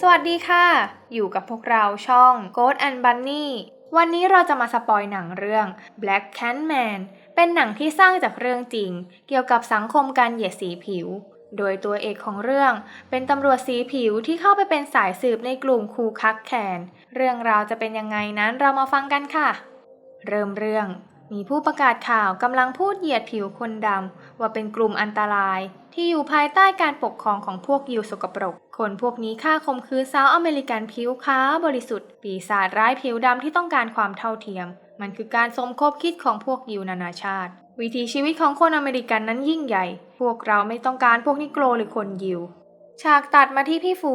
สวัสดีค่ะ อยู่กับพวกเราช่อง Ghost and Bunny วันนี้เราจะมาสปอยหนังเรื่อง Black Cat Man เป็นหนังที่สร้างจากเรื่องจริง เกี่ยวกับสังคมการเหยียดสีผิว โดยตัวเอกของเรื่อง เป็นตำรวจสีผิวที่เข้าไปเป็นสายสืบในกลุ่มคูคักแคน เรื่องราวจะเป็นยังไงนั้นเรามาฟังกันค่ะ เริ่มเรื่อง มีผู้ประกาศข่าวกำลังพูดเหยียดผิวคนดำว่าเป็นกลุ่มอันตราย ที่อยู่ภายใต้การปกครองของพวกยิวสกปรก คนพวกนี้ฆ่าข่มขืนสาวอเมริกันผิวขาวบริสุทธิ์ ปีศาจร้ายผิวดำที่ต้องการความเท่าเทียม มันคือการสมคบคิดของพวกยิวนานาชาติ วิถีชีวิตของคนอเมริกันนั้นยิ่งใหญ่ พวกเราไม่ต้องการพวกนิโกรหรือคนยิว ฉากตัดมาที่พี่ฟู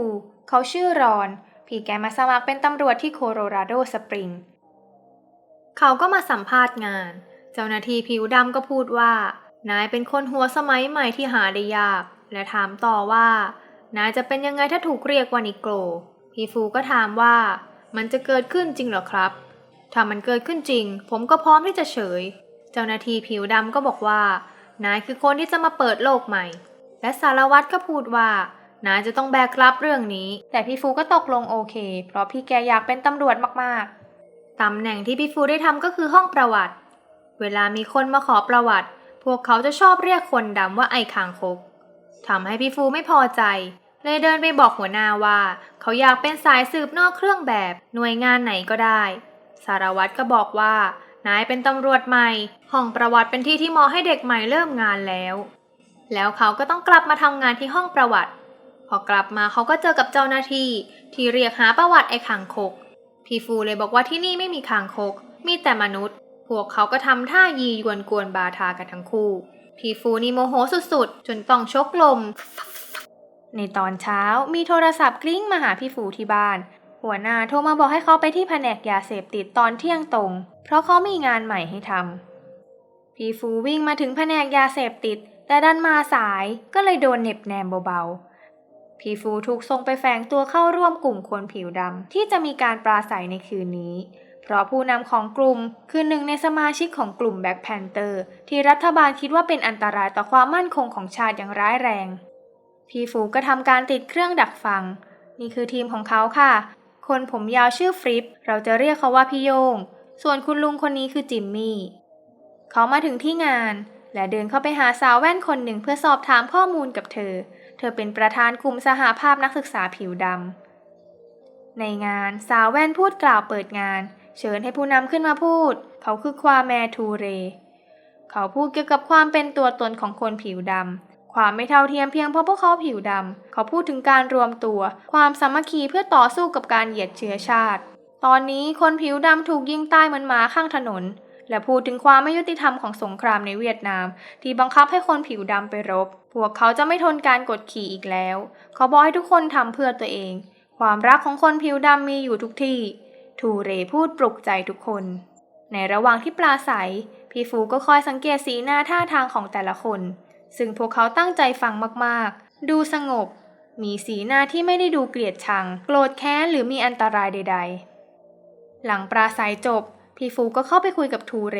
เขาชื่อรอน พี่แกมาสมัครเป็นตำรวจที่โคโลราโดสปริง เขาก็มาสัมภาษณ์งาน เจ้าหน้าที่ผิวดำก็พูดว่า นายเป็นคนหัวสมัยใหม่ที่หาได้ยาก และถามต่อว่า นายจะเป็นยังไงถ้าถูกเรียกว่านิโกรพี่ฟูก็ถามว่า มันจะเกิดขึ้นจริงหรอครับ ถ้ามันเกิดขึ้นจริง ผมก็พร้อมที่จะเฉย เจ้าหน้าที่ผิวดำก็บอกว่า นายคือคนที่จะมาเปิดโลกใหม่ และสารวัตรก็พูดว่านายจะต้องแบกรับเรื่องนี้ แต่พี่ฟูก็ตกลงโอเค เพราะพี่แกอยากเป็นตำรวจมากๆตำแหน่งที่พี่ฟูได้ทำก็คือห้องประวัติ เวลามีคนมาขอประวัติ พวกเขาจะชอบเรียกคนดำว่าไอ้คางคกทำให้พี่ฟูไม่พอใจ เลยเดินไปบอกหัวหน้าว่า เขาอยากเป็นสายสืบนอกเครื่องแบบ หน่วยงานไหนก็ได้ สารวัตรก็บอกว่านายเป็นตำรวจใหม่ ห้องประวัติเป็นที่ที่เหมาะให้เด็กใหม่เริ่มงานแล้ว แล้วเขาก็ต้องกลับมาทำงานที่ห้องประวัติ พอกลับมาเขาก็เจอกับเจ้าหน้าที่ ที่เรียกหาประวัติไอ้คางคก พี่ฟูเลยบอกว่าที่นี่ไม่มีคางคก มีแต่มนุษย์ วกเขาก็ทำท่ายียวนกวนบาทากันทั้งคู่พีฟูนี่โมโหสุดๆ จนต้องชกลม ในตอนเช้ามีโทรศัพท์กริ้งมาหาพี่ฟูที่บ้าน หัวหน้าโทรมาบอกให้เขาไปที่แผนกยาเสพติดตอนเที่ยงตรง เพราะเขามีงานใหม่ให้ทำพี่ฟูวิ่งมาถึงแผนกยาเสพติด แต่ดันมาสายก็เลยโดนเน็บแนมเบาๆพี่ฟูถูกส่งไปแฝงตัวเข้าร่วมกลุ่มคนผิวดำที่จะมีการปราศัยในคืนนี้ ราะผู้นำของกลุ่มคือหนึ่งในสมาชิกของกลุ่มแบ็คแพนเตอร์ที่รัฐบาลคิดว่าเป็นอันตรายต่อความมั่นคงของชาติอย่างร้ายแรง พี่ฟูก็ทำการติดเครื่องดักฟัง นี่คือทีมของเขาค่ะ คนผมยาวชื่อฟริปเราจะเรียกเขาว่าพี่โยง ส่วนคุณลุงคนนี้คือจิมมี่ เขามาถึงที่งาน และเดินเข้าไปหาสาวแว่นคนหนึ่งเพื่อสอบถามข้อมูลกับเธอ เธอเป็นประธานกลุ่มสหภาพนักศึกษาผิวดำในงานสาวแว่นพูดกล่าวเปิดงาน เชิญให้ผู้นำขึ้นมาพูด เขาคือควาแมทูเร เขาพูดเกี่ยวกับความเป็นตัวตนของคนผิวดำ ความไม่เท่าเทียมเพียงเพราะพวกเขาผิวดำ เขาพูดถึงการรวมตัว ความสามัคคีเพื่อต่อสู้กับการเหยียดเชื้อชาติ ตอนนี้คนผิวดำถูกยิงตายเหมือนหมาข้างถนน และพูดถึงความไม่ยุติธรรมของสงครามในเวียดนาม ที่บังคับให้คนผิวดำไปรบ พวกเขาจะไม่ทนการกดขี่อีกแล้ว เขาบอกให้ทุกคนทำเพื่อตัวเอง ความรักของคนผิวดำมีอยู่ทุกที่ ทูเรพูดปลุกใจทุกคน ในระหว่างที่ปลาใสพี่ฟูก็คอยสังเกตสีหน้าท่าทางของแต่ละคน ซึ่งพวกเขาตั้งใจฟังมากๆ ดูสงบ มีสีหน้าที่ไม่ได้ดูเกลียดชัง โกรธแค้นหรือมีอันตรายใด ๆ หลังปลาใสจบ พี่ฟูก็เข้าไปคุยกับทูเร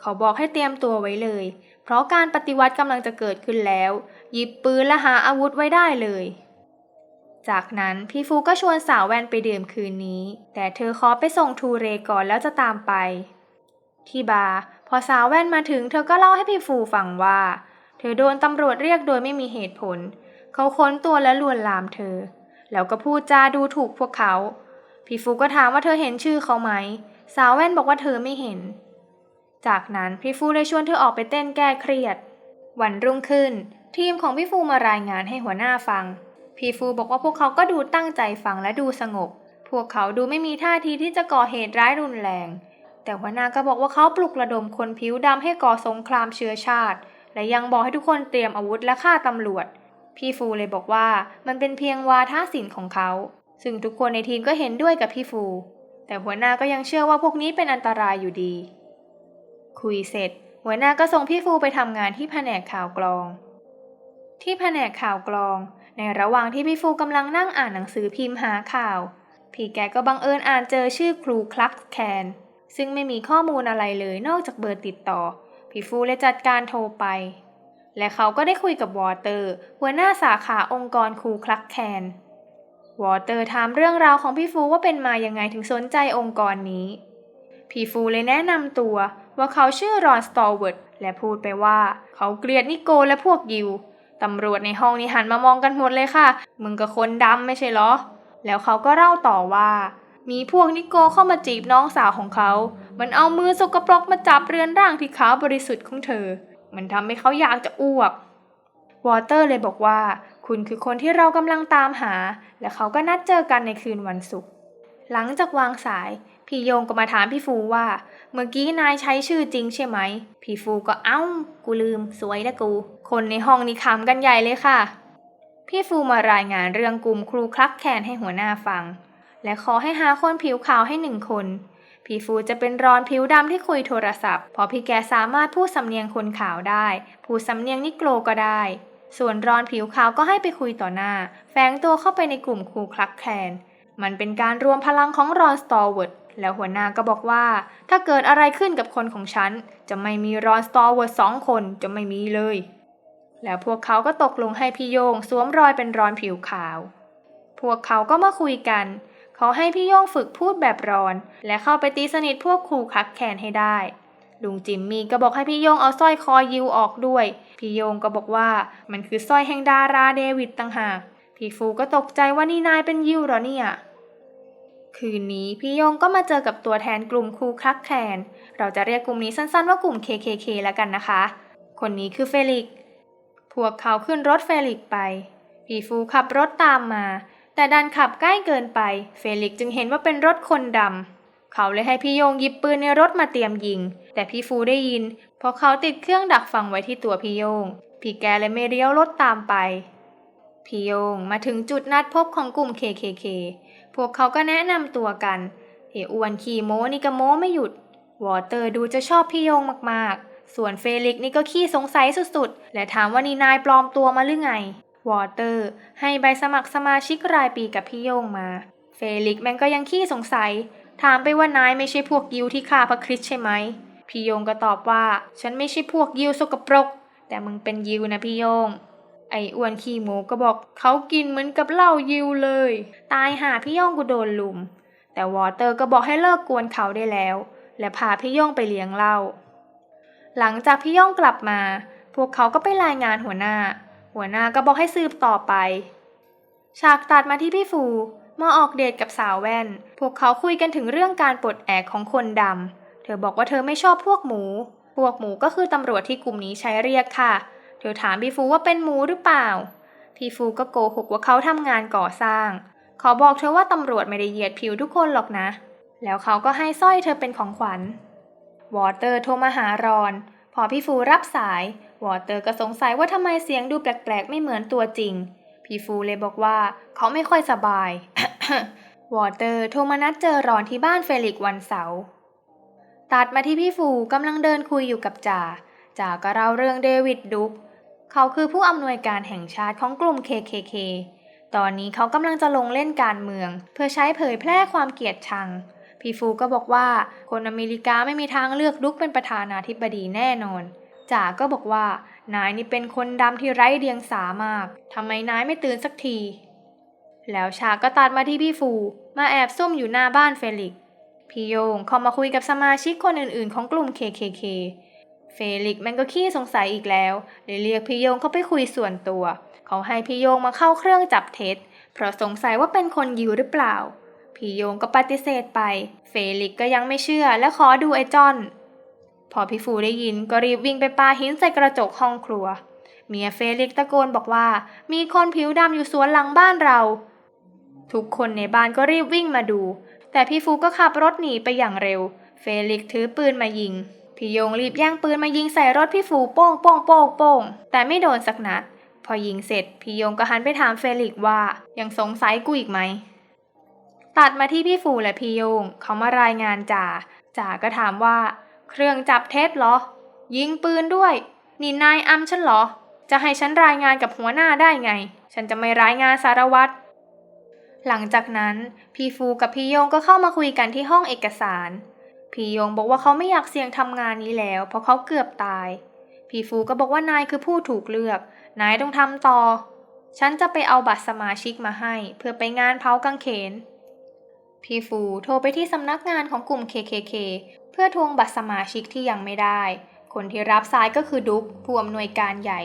เขาบอกให้เตรียมตัวไว้เลย เพราะการปฏิวัติกำลังจะเกิดขึ้นแล้ว หยิบปืนและหาอาวุธไว้ได้เลย จากนั้นพี่ฟูก็ชวนสาวแวนไปดื่มคืนนี้ แต่เธอขอไปส่งทูเรก่อนแล้วจะตามไป ที่บาร์พอสาวแว่นมาถึงเธอก็เล่าให้พี่ฟูฟังว่า เธอโดนตำรวจเรียกโดยไม่มีเหตุผล เขาค้นตัวและลวนลามเธอ แล้วก็พูดจาดูถูกพวกเขา พี่ฟูก็ถามว่าเธอเห็นชื่อเขาไหม สาวแว่นบอกว่าเธอไม่เห็น จากนั้นพี่ฟูเลยชวนเธอออกไปเต้นแก้เครียด วันรุ่งขึ้น ทีมของพี่ฟูมารายงานให้หัวหน้าฟัง พี่ฟูบอกว่าพวกเขาก็ดูตั้งใจฟังและดูสงบ พวกเขาดูไม่มีท่าทีที่จะก่อเหตุร้ายรุนแรง แต่หัวหน้าก็บอกว่าเขาปลุกระดมคนผิวดำให้ก่อสงครามเชื้อชาติ และยังบอกให้ทุกคนเตรียมอาวุธและฆ่าตำรวจ พี่ฟูเลยบอกว่ามันเป็นเพียงวาทศิลป์ของเขา ซึ่งทุกคนในทีมก็เห็นด้วยกับพี่ฟู แต่หัวหน้าก็ยังเชื่อว่าพวกนี้เป็นอันตรายอยู่ดี คุยเสร็จ หัวหน้าก็ส่งพี่ฟูไปทำงานที่แผนกข่าวกรอง ที่แผนกข่าวกรอง ในระหว่างที่พี่ฟูกำลังนั่งอ่านหนังสือพิมพ์หาข่าว พี่แกก็บังเอิญอ่านเจอชื่อครูคลักแคน ซึ่งไม่มีข้อมูลอะไรเลยนอกจากเบอร์ติดต่อ พี่ฟูเลยจัดการโทรไป และเขาก็ได้คุยกับวอเตอร์ หัวหน้าสาขาองค์กรครูคลักแคนวอเตอร์ถามเรื่องราวของพี่ฟูว่าเป็นมายังไงถึงสนใจองค์กรนี้ พี่ฟูเลยแนะนำตัวว่าเขาชื่อรอนสตอเวิร์ดและพูดไปว่า เขาเกลียดนิโกและพวกยิว ตำรวจในห้องนี้หันมามองกันหมดเลยค่ะ มึงกับคนดำไม่ใช่เหรอ แล้วเขาก็เล่าต่อว่า มีพวกนิโกเข้ามาจีบน้องสาวของเขา มันเอามือสกปรกมาจับเรือนร่างที่ขาวบริสุทธิ์ของเธอ มันทำให้เขาอยากจะอ้วก วอเตอร์เลยบอกว่า คุณคือคนที่เรากำลังตามหา และเขาก็นัดเจอกันในคืนวันศุกร์ หลังจากวางสาย พี่โยงก็มาถามพี่ฟูว่า เมื่อกี้นายใช้ชื่อจริงใช่ไหม พี่ฟูก็เอ้า กูลืม สวยนะกู คนในห้องนี้ขำกันใหญ่เลยค่ะ พี่ฟูมารายงานเรื่องกลุ่มครูคลักแคนให้หัวหน้าฟัง และขอให้หาคนผิวขาวให้หนึ่งคน พี่ฟูจะเป็นรอนผิวดำที่คุยโทรศัพท์เพราะพี่แกสามารถพูดสำเนียงคนขาวได้ พูดสำเนียงนิโกรก็ได้ ส่วนรอนผิวขาวก็ให้ไปคุยต่อหน้า แฝงตัวเข้าไปในกลุ่มครูคลักแคนมันเป็นการรวมพลังของรอนสตอร์เวิร์ด แล้วหัวหน้าก็บอกว่า ถ้าเกิดอะไรขึ้นกับคนของฉัน จะไม่มีรอนสตอร์เวิร์ดสองคนจะไม่มีเลย แล้วพวกเขาก็ตกลงให้พี่โยงสวมรอยเป็นรอนผิวขาว พวกเขาก็มาคุยกันเขาให้พี่โยงฝึกพูดแบบรอน และเข้าไปตีสนิทพวกครูคักแคนให้ได้ลุงจิมมี่ก็บอกให้พี่โยงเอาสร้อยคอยิวออกด้วย พี่โยงก็บอกว่ามันคือสร้อยแห่งดาราเดวิดต่างหาก พี่ฟูก็ตกใจว่านี่นายเป็นยิวเหรอเนี่ย คืนนี้พี่โยงก็มาเจอกับตัวแทนกลุ่มครูคลักแคนเราจะเรียกกลุ่มนี้สั้นๆว่ากลุ่ม KKK แล้วกันนะคะ คนนี้คือเฟลิก พวกเขาขึ้นรถเฟลิกไป พี่ฟูขับรถตามมา แต่ดันขับใกล้เกินไป เฟลิกจึงเห็นว่าเป็นรถคนดำ เขาเลยให้พี่โยงหยิบปืนในรถมาเตรียมยิง แต่พี่ฟูได้ยิน เพราะเขาติดเครื่องดักฟังไว้ที่ตัวพี่โยง พี่แกเลยไม่เลี้ยวรถตามไป พี่โยงมาถึงจุดนัดพบของกลุ่ม KKK พวกเขาก็แนะนำตัวกันเออ้วนขี่โม้นี่ก็โม้ไม่หยุด วอเตอร์ดูจะชอบพี่โยงมากๆ ส่วนเฟลิกนี่ก็ขี้สงสัยสุดๆ และถามว่านี่นายปลอมตัวมาหรือไง วอเตอร์ ให้ใบสมัครสมาชิกรายปีกับพี่โยงมา เฟลิกแม่งก็ยังขี้สงสัย ถามไปว่านายไม่ใช่พวกยิวที่ฆ่าพระคริสใช่ไหม พี่โยงก็ตอบว่า ฉันไม่ใช่พวกยิวสกปรก แต่มึงเป็นยิวนะพี่โยง ไอ้อ้วนขี้หมูก็บอกเขากินเหมือนกับเหล้ายิวเลย ตายหาพี่โยงกูโดนลุม แต่วอเตอร์ก็บอกให้เลิกกวนเขาได้แล้ว และพาพี่โยงไปเลี้ยงเหล้าหลังจากพี่โยงกลับมา พวกเขาก็ไปรายงานหัวหน้า หัวหน้าก็บอกให้สืบต่อไป ฉากตัดมาที่พี่ฟูมาออกเดทกับสาวแว่น พวกเขาคุยกันถึงเรื่องการปลดแอกของคนดำ เธอบอกว่าเธอไม่ชอบพวกหมู พวกหมูก็คือตำรวจที่กลุ่มนี้ใช้เรียกค่ะ เธอถามพี่ฟูว่าเป็นหมูหรือเปล่า พี่ฟูก็โกหกว่าเขาทำงานก่อสร้างขาบอกเธอว่าตำรวจไม่ได้เหยียดผิวทุกคนหรอกนะ แล้วเขาก็ให้สร้อยเธอเป็นของขวัญ วอเตอร์โทรมาหารอน พอพี่ฟูรับสาย วอเตอร์ก็สงสัยว่าทำไมเสียงดูแปลกๆ ไม่เหมือนตัวจริง พี่ฟูเลยบอกว่าเขาไม่ค่อยสบายวอเตอร์โทรมานัดเจอรอนที่บ้านเฟลิกซ์วันเสาร์ ตัดมาที่พี่ฟูกำลังเดินคุยอยู่กับจ่า จ่าก็เล่าเรื่องเดวิดดุก เขาคือผู้อำนวยการแห่งชาติของกลุ่ม KKK ตอนนี้เขากำลังจะลงเล่นการเมือง เพื่อใช้เผยแพร่ความเกลียดชัง พี่ฟูก็บอกว่าคนอเมริกาไม่มีทางเลือกดุกเป็นประธานาธิบดีแน่นอนจ่าก็บอกว่านายนี่เป็นคนดำที่ไร้เดียงสามากทำไมนายไม่ตื่นสักที แล้วฉากก็ตัดมาที่พี่ฟู มาแอบซุ่มอยู่หน้าบ้านเฟลิกพี่โยงเข้ามาคุยกับสมาชิกคนอื่นๆ ของกลุ่ม KKK เฟลิกซ์มันก็ขี้สงสัยอีกแล้วเลยเรียกพี่โยงเข้าไปคุยส่วนตัว เขาให้พี่โยงมาเข้าเครื่องจับเท็จ เพราะสงสัยว่าเป็นคนยิวหรือเปล่า พี่โยงก็ปฏิเสธไป เฟลิกก็ยังไม่เชื่อและขอดูไอ้จอน พอพี่ฟูได้ยินก็รีบวิ่งไปปาหินใส่กระจกห้องครัว เมียเฟลิกตะโกนบอกว่า มีคนผิวดำอยู่สวนหลังบ้านเรา ทุกคนในบ้านก็รีบวิ่งมาดู แต่พี่ฟูก็ขับรถหนีไปอย่างเร็ว เฟลิกถือปืนมายิง พี่ยงรีบย่างปืนมายิงใส่รถพี่ฟูโป้งโป้งโป้งโป้งแต่ไม่โดนสักนัด พอยิงเสร็จ พี่ยงก็หันไปถามเฟลิกว่ายังสงสัยกูอีกไหม ตัดมาที่พี่ฟูและพี่ยงเขามารายงานจ่าจ่าก็ถามว่า เครื่องจับเท็จเหรอ ยิงปืนด้วย นี่นายอัมฉันเหรอ จะให้ฉันรายงานกับหัวหน้าได้ไง ฉันจะไม่รายงานสารวัตรหลังจากนั้น พี่ฟูกับพี่โยงก็เข้ามาคุยกันที่ห้องเอกสาร พี่โยงบอกว่าเขาไม่อยากเสี่ยงทำงานนี้แล้ว เพราะเขาเกือบตาย พี่ฟูก็บอกว่านายคือผู้ถูกเลือก นายต้องทำต่อ ฉันจะไปเอาบัตรสมาชิกมาให้ เพื่อไปงานเผากางเขน พี่ฟูโทรไปที่สำนักงานของกลุ่ม KKK เพื่อทวงบัตรสมาชิกที่ยังไม่ได้ คนที่รับสายก็คือดุ๊กผู้อำนวยการใหญ่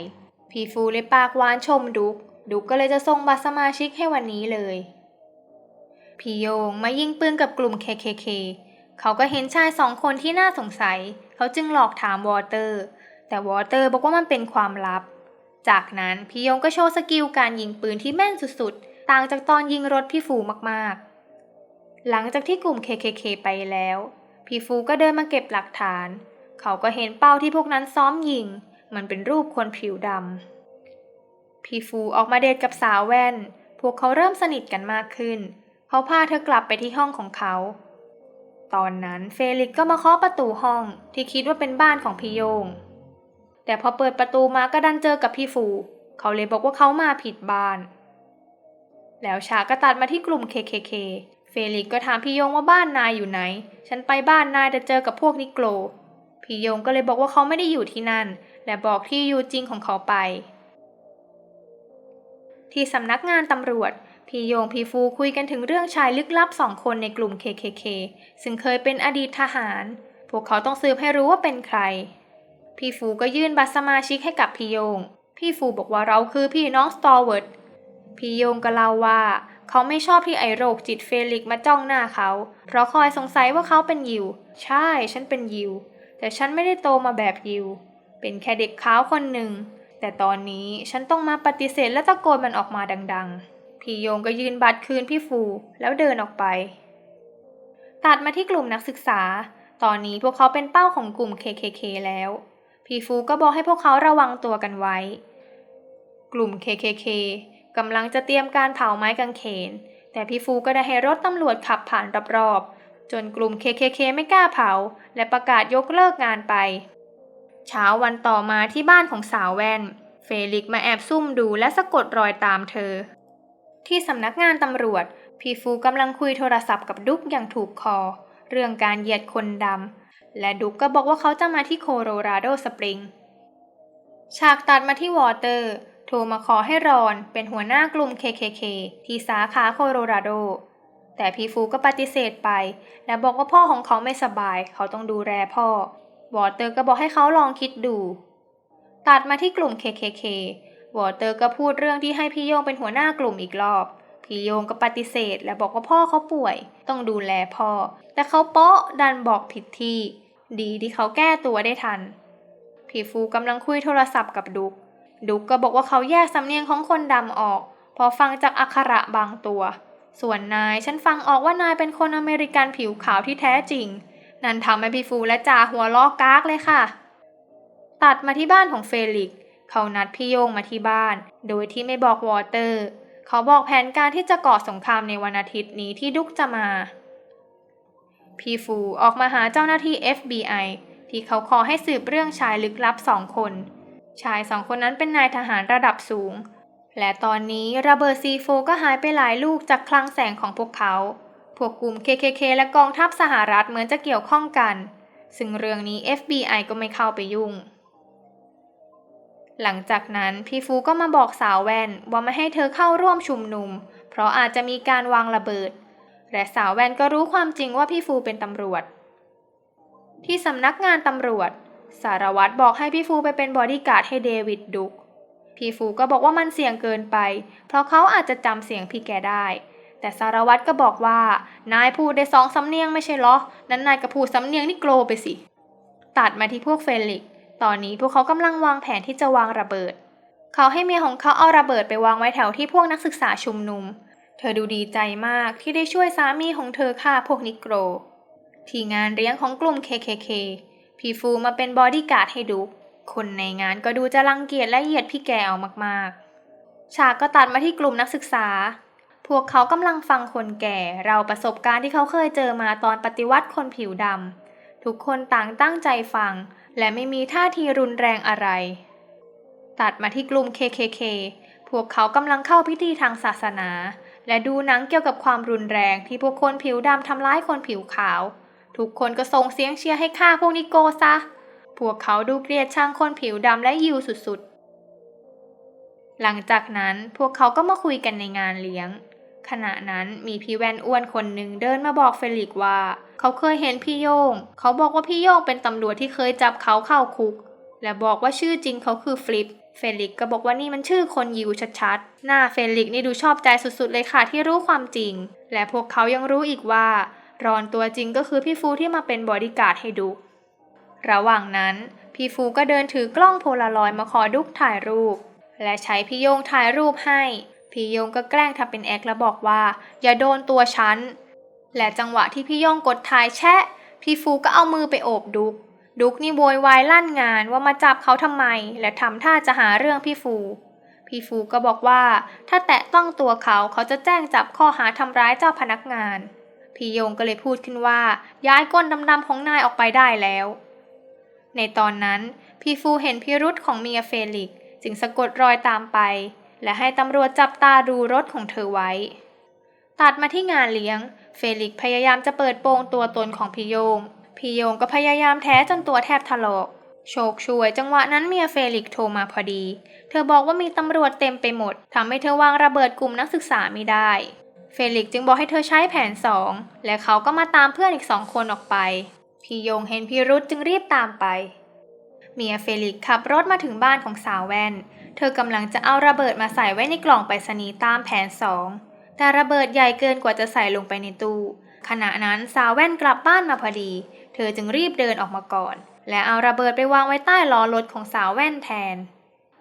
พี่ฟูเลยปากหวานชมดุ๊กดุ๊กก็เลยจะส่งบัตรสมาชิกให้วันนี้เลย พี่โยงมายิงปืนกับกลุ่ม KKK เขาก็เห็นชายสองคนที่น่าสงสัย เขาจึงหลอกถามวอเตอร์ แต่วอเตอร์บอกว่ามันเป็นความลับ จากนั้นพี่ยงก็โชว์สกิลการยิงปืนที่แม่นสุดๆ ต่างจากตอนยิงรถพี่ฟูมากๆ หลังจากที่กลุ่ม KKK ไปแล้ว พี่ฟูก็เดินมาเก็บหลักฐาน เขาก็เห็นเป้าที่พวกนั้นซ้อมยิง มันเป็นรูปคนผิวดำ พี่ฟูออกมาเดทกับสาวแว่น พวกเขาเริ่มสนิทกันมากขึ้น เขาพาเธอกลับไปที่ห้องของเขา ตอนนั้นเฟลิกก็มาเคาะประตูห้องที่คิดว่าเป็นบ้านของพี่โยง แต่พอเปิดประตูมาก็ดันเจอกับพี่ฟู เขาเลยบอกว่าเขามาผิดบ้าน แล้วฉากก็ตัดมาที่กลุ่ม KKK เฟลิกก็ถามพี่โยงว่าบ้านนายอยู่ไหน ฉันไปบ้านนายแต่เจอกับพวกนิโกรพี่โยงก็เลยบอกว่าเขาไม่ได้อยู่ที่นั่น และบอกที่อยู่จริงของเขาไป ที่สำนักงานตำรวจ พี่โยงพี่ฟูคุยกันถึงเรื่องชายลึกลับสองคนในกลุ่ม KKK ซึ่งเคยเป็นอดีตทหาร พวกเขาต้องสืบให้รู้ว่าเป็นใคร พี่ฟูก็ยื่นบัตรสมาชิกให้กับพี่โยง พี่ฟูบอกว่าเราคือพี่น้องสตอร์เวิร์ด พี่โยงก็เล่าว่า เขาไม่ชอบที่ไอโรคจิตเฟลิกมาจ้องหน้าเขา เพราะคอยสงสัยว่าเขาเป็นยิว ใช่ ฉันเป็นยิว แต่ฉันไม่ได้โตมาแบบยิว เป็นแค่เด็กขาวคนหนึ่ง แต่ตอนนี้ฉันต้องมาปฏิเสธและตะโกนมันออกมาดัง ๆ พี่โยงก็ยืนบัตรคืนพี่ฟูแล้วเดินออกไป ตัดมาที่กลุ่มนักศึกษา ตอนนี้พวกเขาเป็นเป้าของกลุ่ม KKK แล้ว พี่ฟูก็บอกให้พวกเขาระวังตัวกันไว้ กลุ่ม KKK กำลังจะเตรียมการเผาไม้กางเขน แต่พี่ฟูก็ได้ให้รถตำรวจขับผ่านรอบๆ จนกลุ่ม KKK ไม่กล้าเผา และประกาศยกเลิกงานไป เช้าวันต่อมาที่บ้านของสาวแว่น เฟลิกมาแอบซุ่มดูและสะกดรอยตามเธอ ที่สำนักงานตำรวจ พี่ฟูกำลังคุยโทรศัพท์กับดุ๊กอย่างถูกคอ เรื่องการเหยียดคนดำ และดุ๊กก็บอกว่าเขาจะมาที่โคโลราโดสปริง ฉากตัดมาที่วอเตอร์ โทรมาขอให้รอนเป็นหัวหน้ากลุ่ม KKK ที่สาขาโคโลราโด แต่พี่ฟูก็ปฏิเสธไป และบอกว่าพ่อของเขาไม่สบาย เขาต้องดูแลพ่อ วอเตอร์ก็บอกให้เขาลองคิดดู ตัดมาที่กลุ่ม KKK วอเตอร์ก็พูดเรื่องที่ให้พี่โยงเป็นหัวหน้ากลุ่มอีกรอบ พี่โยงก็ปฏิเสธ และบอกว่าพ่อเขาป่วย ต้องดูแลพ่อ แต่เขาเปาะดันบอกผิดที่ ดีที่เขาแก้ตัวได้ทัน พี่ฟูกำลังคุยโทรศัพท์กับดุก ดุกก็บอกว่าเขาแยกสำเนียงของคนดำออก พอฟังจากอักขระบางตัว ส่วนนายฉันฟังออกว่านายเป็นคนอเมริกันผิวขาวที่แท้จริง นั่นทำให้พี่ฟูและจ่าหัวล้อกากเลยค่ะ ตัดมาที่บ้านของเฟลิก เขานัดพี่โยงมาที่บ้าน โดยที่ไม่บอกวอเตอร์ เขาบอกแผนการที่จะก่อสงครามในวันอาทิตย์นี้ที่ดุกจะมา พี่ฟูออกมาหาเจ้าหน้าที่ FBI ที่เขาขอให้สืบเรื่องชายลึกลับสองคน ชายสองคนนั้นเป็นนายทหารระดับสูง และตอนนี้ระเบิดซีโฟก็หายไปหลายลูกจากคลังแสงของพวกเขา พวกกลุ่ม KKK และกองทัพสหรัฐเหมือนจะเกี่ยวข้องกัน ซึ่งเรื่องนี้ FBI ก็ไม่เข้าไปยุ่ง หลังจากนั้นพี่ฟูก็มาบอกสาวแว่นว่าไม่ให้เธอเข้าร่วมชุมนุม เพราะอาจจะมีการวางระเบิด และสาวแว่นก็รู้ความจริงว่าพี่ฟูเป็นตำรวจ ที่สำนักงานตำรวจ สารวัตรบอกให้พี่ฟูไปเป็นบอดี้การ์ดให้เดวิดดุกพี่ฟูก็บอกว่ามันเสี่ยงเกินไป เพราะเขาอาจจะจำเสียงพี่แกได้ แต่สารวัตรก็บอกว่า นายพูดได้สองสำเนียงไม่ใช่หรอ นั้นนายก็พูดสำเนียงนี่โกลไปสิ ตัดมาที่พวกเฟลิกซ์ ตอนนี้พวกเขากำลังวางแผนที่จะวางระเบิด เขาให้เมียของเขาเอาระเบิดไปวางไว้แถวที่พวกนักศึกษาชุมนุม เธอดูดีใจมากที่ได้ช่วยสามีของเธอฆ่าพวกนิโกร ที่งานเลี้ยงของกลุ่ม KKK พี่ฟูมาเป็นบอดี้การ์ดให้ดุกคนในงานก็ดูจะรังเกียจและเหยียดพี่แกเอามากๆ ฉากก็ตัดมาที่กลุ่มนักศึกษา พวกเขากำลังฟังคนแก่เราประสบการณ์ที่เขาเคยเจอมาตอนปฏิวัติคนผิวดำทุกคนต่างตั้งใจฟัง และไม่มีท่าทีรุนแรงอะไร ตัดมาที่กลุ่ม KKK พวกเขากำลังเข้าพิธีทางศาสนา และดูหนังเกี่ยวกับความรุนแรงที่พวกคนผิวดำทำร้ายคนผิวขาว ทุกคนก็ส่งเสียงเชียร์ให้ฆ่าพวกนิโกซะ พวกเขาดูเกลียดชังคนผิวดำและยิวสุดๆ หลังจากนั้นพวกเขาก็มาคุยกันในงานเลี้ยง ขณะนั้นมีพี่แว่นอ้วนคนหนึ่งเดินมาบอกเฟลิกซ์ว่า เขาเคยเห็นพี่โยง เขาบอกว่าพี่โยงเป็นตำรวจที่เคยจับเขาเข้าคุก และบอกว่าชื่อจริงเขาคือฟลิปเฟลิกซ์ก็บอกว่านี่มันชื่อคนยิวชัดๆ หน้าเฟลิกซ์นี่ดูชอบใจสุดๆเลยค่ะที่รู้ความจริง และพวกเขายังรู้อีกว่ารอนตัวจริงก็คือพี่ฟูที่มาเป็นบอดี้การ์ดให้ดุกระหว่างนั้น พี่ฟูก็เดินถือกล้องโพลารอยด์มาขอดุกถ่ายรูป และใช้พี่โยงถ่ายรูปให้ พี่โยงก็แกล้งทำเป็นแอคแล้วบอกว่า อย่าโดนตัวฉัน และจังหวะที่พี่โยงกดถ่ายแชะ พี่ฟูก็เอามือไปโอบดุก ดุกนี่โวยวายลั่นงานว่ามาจับเขาทำไม และทำท่าจะหาเรื่องพี่ฟู พี่ฟูก็บอกว่า ถ้าแตะต้องตัวเขาเขาจะแจ้งจับข้อหาทำร้ายเจ้าพนักงาน พี่โยงก็เลยพูดขึ้นว่า ย้ายก้นดำๆของนายออกไปได้แล้ว ในตอนนั้นพี่ฟูเห็นพิรุษของเมียเฟลิก จึงสะกดรอยตามไป และให้ตำรวจจับตาดูรถของเธอไว้ ตัดมาที่งานเลี้ยง เฟลิกพยายามจะเปิดโปงตัวตนของพี่โยง พี่โยงก็พยายามแท้จนตัวแทบถลอก โชคช่วยจังหวะนั้นเมียเฟลิกโทรมาพอดี เธอบอกว่ามีตำรวจเต็มไปหมดทำให้เธอวางระเบิดกลุ่มนักศึกษาไม่ได้ เฟลิกจึงบอกให้เธอใช้แผนสองและเขาก็มาตามเพื่อนอีกสองคนออกไป พี่โยงเห็นพิรุษจึงรีบตามไปเมียเฟลิกขับรถมาถึงบ้านของสาวแว่น เธอกำลังจะเอาระเบิดมาใส่ไว้ในกล่องไปรษณีย์ตามแผนสอง แต่ระเบิดใหญ่เกินกว่าจะใส่ลงไปในตู้ ขณะนั้นสาวแว่นกลับบ้านมาพอดี เธอจึงรีบเดินออกมาก่อน และเอาระเบิดไปวางไว้ใต้ล้อรถของสาวแว่นแทน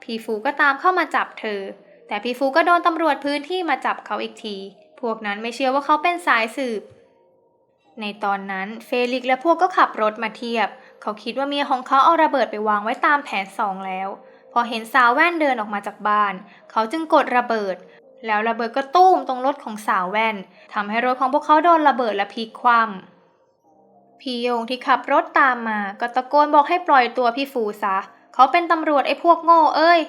พี่ฟูก็ตามเข้ามาจับเธอ แต่พี่ฟูก็โดนตำรวจพื้นที่มาจับเขาอีกที พวกนั้นไม่เชื่อว่าเขาเป็นสายสืบ ในตอนนั้นเฟลิกและพวกก็ขับรถมาเทียบ เขาคิดว่าเมียของเขาเอาระเบิดไปวางไว้ตามแผนสองแล้ว พอเห็นสาวแว่นเดินออกมาจากบ้าน เขาจึงกดระเบิด แล้วระเบิดก็ตุ้มตรงรถของสาวแว่นทำให้รถของพวกเขาโดนระเบิดและพลิกคว่ำพี่ยงที่ขับรถตามมาก็ตะโกนบอกให้ปล่อยตัวพี่ฟูซะ เขาเป็นตำรวจไอ้พวกโง่เอ้ย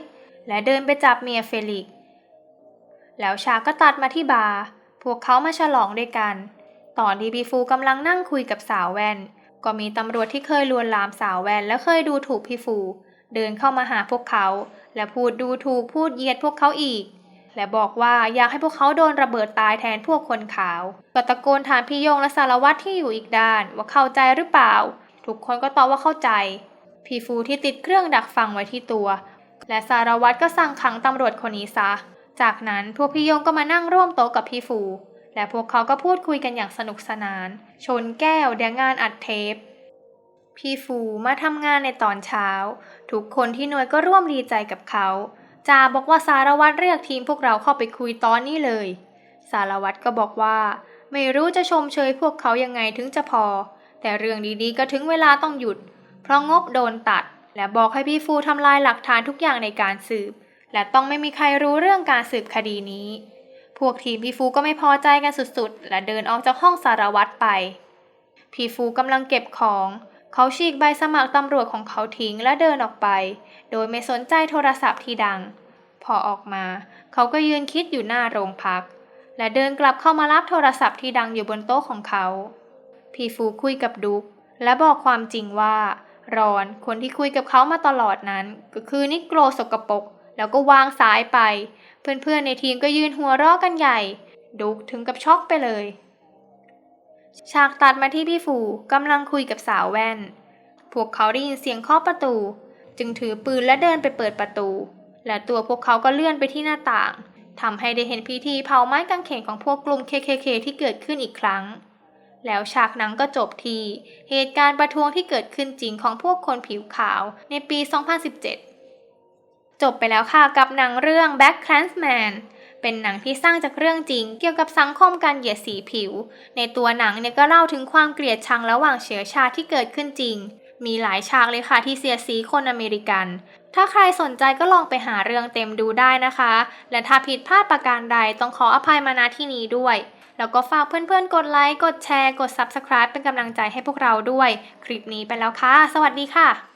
และเดินไปจับเมียเฟลิก แล้วฉากก็ตัดมาที่บาร์พวกเขามาฉลองด้วยกัน ตอนที่พี่ฟูกำลังนั่งคุยกับสาวแว่น ก็มีตำรวจที่เคยลวนลามสาวแว่นและเคยดูถูกพี่ฟู เดินเข้ามาหาพวกเขา และพูดดูถูกพูดเยียดพวกเขาอีก และบอกว่าอยากให้พวกเขาโดนระเบิดตายแทนพวกคนขาวก็ตะโกนถามพี่โยงและสารวัตรที่อยู่อีกด้านว่าเข้าใจหรือเปล่า ทุกคนก็ตอบว่าเข้าใจ พี่ฟูที่ติดเครื่องดักฟังไว้ที่ตัว และสารวัตรก็สั่งขังตำรวจคนนี้ซะ จากนั้นพวกพี่โยงก็มานั่งร่วมโต๊ะกับพี่ฟูและพวกเขาก็พูดคุยกันอย่างสนุกสนาน ชนแก้วเดี๋ยวงานอัดเทป พี่ฟูมาทำงานในตอนเช้า ทุกคนที่หน่วยก็ร่วมดีใจกับเขาจาบอกว่าสารวัตรเรียกทีมพวกเราเข้าไปคุยตอนนี้เลย สารวัตรก็บอกว่า ไม่รู้จะชมเชยพวกเขายังไงถึงจะพอ แต่เรื่องดีๆก็ถึงเวลาต้องหยุด เพราะงบโดนตัด และบอกให้พี่ฟูทำลายหลักฐานทุกอย่างในการสืบ และต้องไม่มีใครรู้เรื่องการสืบคดีนี้ พวกทีมพี่ฟูก็ไม่พอใจกันสุดๆ และเดินออกจากห้องสารวัตรไป พี่ฟูกำลังเก็บของ เขาฉีกใบสมัครตำรวจของเขาทิ้งและเดินออกไป โดยไม่สนใจโทรศัพท์ที่ดัง พอออกมา เขาก็ยืนคิดอยู่หน้าโรงพัก และเดินกลับเข้ามารับโทรศัพท์ที่ดังอยู่บนโต๊ะของเขา พี่ฟูคุยกับดุ๊กและบอกความจริงว่า รอนคนที่คุยกับเขามาตลอดนั้น ก็คือนิโกรสกปรกแล้วก็วางสายไป เพื่อนๆในทีมก็ยืนหัวเราะกันใหญ่ ดุ๊กถึงกับช็อกไปเลย ฉากตัดมาที่พี่ฟูกำลังคุยกับสาวแว่น พวกเขาได้ยินเสียงเคาะประตู จึงถือปืนและเดินไปเปิดประตู และตัวพวกเขาก็เลื่อนไปที่หน้าต่างทำให้ได้เห็นพิธีเผาไม้กางเขนของพวกกลุ่ม KKK ที่เกิดขึ้นอีกครั้ง แล้วฉากหนังก็จบที่ เหตุการณ์ประท้วงที่เกิดขึ้นจริงของพวกคนผิวขาวในปี 2017 จบไปแล้วค่ะกับหนังเรื่อง Black Klansman เป็นหนังที่สร้างจากเรื่องจริง เกี่ยวกับสังคมการเหยียดสีผิว ในตัวหนังเนี่ยก็เล่าถึงความเกลียดชังระหว่างเชื้อชาติที่เกิดขึ้นจริง มีหลายฉากเลยค่ะที่เสียสีคนอเมริกัน ถ้าใครสนใจก็ลองไปหาเรื่องเต็มดูได้นะคะ และถ้าผิดพลาดประการใดต้องขออภัยมาณที่นี้ด้วย แล้วก็ฝากเพื่อนๆ กดไลค์ กดแชร์ กด Subscribe เป็นกำลังใจให้พวกเราด้วย คลิปนี้ไปแล้วค่ะ สวัสดีค่ะ